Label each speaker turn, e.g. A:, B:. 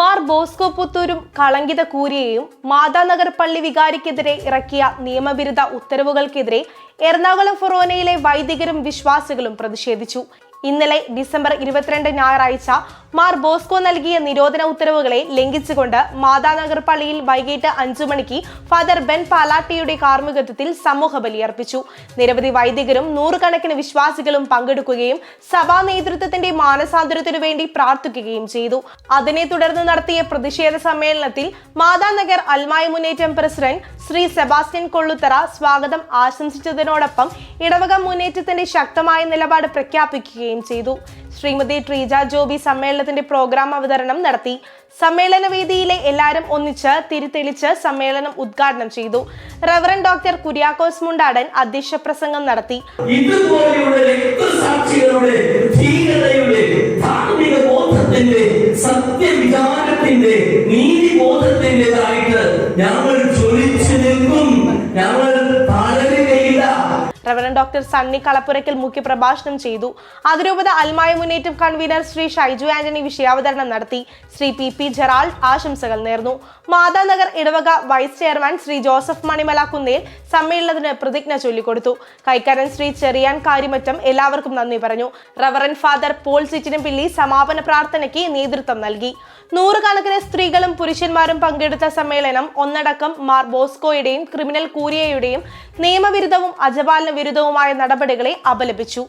A: Mar Bosco പുത്തൂരും കളങ്കിത കൂരിയെയും Mathanagar പള്ളി വികാരിക്കെതിരെ ഇറക്കിയ നിയമവിരുദ്ധ ഉത്തരവുകൾക്കെതിരെ എറണാകുളം ഫൊറോനയിലെ വൈദികരും വിശ്വാസികളും പ്രതിഷേധിച്ചു. ഇന്നലെ ഡിസംബർ ഇരുപത്തിരണ്ട് ഞായറാഴ്ച മാർ ബോസ്കോ നൽകിയ നിരോധന ഉത്തരവുകളെ ലംഘിച്ചുകൊണ്ട് മാതാനഗർ പള്ളിയിൽ വൈകിട്ട് അഞ്ചു മണിക്ക് ഫാദർ ബെൻ പാലാട്ടിയുടെ കാർമ്മികത്വത്തിൽ സമൂഹ ബലിയർപ്പിച്ചു. നിരവധി വൈദികരും നൂറുകണക്കിന് വിശ്വാസികളും പങ്കെടുക്കുകയും സഭാ നേതൃത്വത്തിന്റെ മാനസാന്തരത്തിനു വേണ്ടി പ്രാർത്ഥിക്കുകയും ചെയ്തു. അതിനെ തുടർന്ന് നടത്തിയ പ്രതിഷേധ സമ്മേളനത്തിൽ മാതാനഗർ അൽമായ മുന്നേറ്റം പ്രസിഡന്റ് ശ്രീ സെബാസ്റ്റ്യൻ കൊള്ളുത്തറ സ്വാഗതം ആശംസിച്ചതിനോടൊപ്പം ഇടവക മുന്നേറ്റത്തിന്റെ ശക്തമായ നിലപാട് പ്രഖ്യാപിക്കുകയും ചെയ്തു. ശ്രീമതി ട്രീജ ജോബി സമ്മേളനത്തിന്റെ പ്രോഗ്രാം അവതരണം നടത്തി. സമ്മേളന വേദിയിലെ എല്ലാവരും ഒന്നിച്ച് തിരിതെളിച്ച് സമ്മേളനം ഉദ്ഘാടനം ചെയ്തു. റവറൻ ഡോക്ടർ കുര്യാക്കോസ് മുണ്ടാടൻ അധ്യക്ഷ പ്രസംഗം നടത്തി
B: സത്യവിചാരത്തിന്റെ നീതിബോധത്തിന്റെതായിട്ട് ഞങ്ങൾ ഞങ്ങൾ തളരുകയില്ല
A: റവറൻ ഡോക്ടർ സണ്ണി കളപ്പുരയ്ക്കൽ മുഖ്യപ്രഭാഷണം ചെയ്തു. അതിരൂപത അൽമായ മുന്നേറ്റം കൺവീനർ ശ്രീ ഷൈജു ആന്റണി വിഷയാവതരണം നടത്തി. ശ്രീ പി പി ജെറാൾഡ് ആശംസകൾ നേർന്നു. മാതാനഗർ ഇടവക vice chairman Shri Joseph Manimala Kunnel സമ്മേളനത്തിന് പ്രതിജ്ഞ ചൊല്ലിക്കൊടുത്തു. കൈക്കാരൻ ശ്രീ ചെറിയാൻ കാര്യമറ്റം എല്ലാവർക്കും നന്ദി പറഞ്ഞു. റവറൻ ഫാദർ പോൾ ചിറ്റിനപ്പിള്ളി സമാപന പ്രാർത്ഥനയ്ക്ക് നേതൃത്വം നൽകി. നൂറുകണക്കിന് സ്ത്രീകളും പുരുഷന്മാരും പങ്കെടുത്ത സമ്മേളനം ഒന്നടക്കം മാർ ബോസ്കോയുടെയും ക്രിമിനൽ കൂരിയയുടെയും നിയമവിരുദ്ധവും അജപാലന വിരുദ്ധവുമായ നടപടികളെ അപലപിച്ചു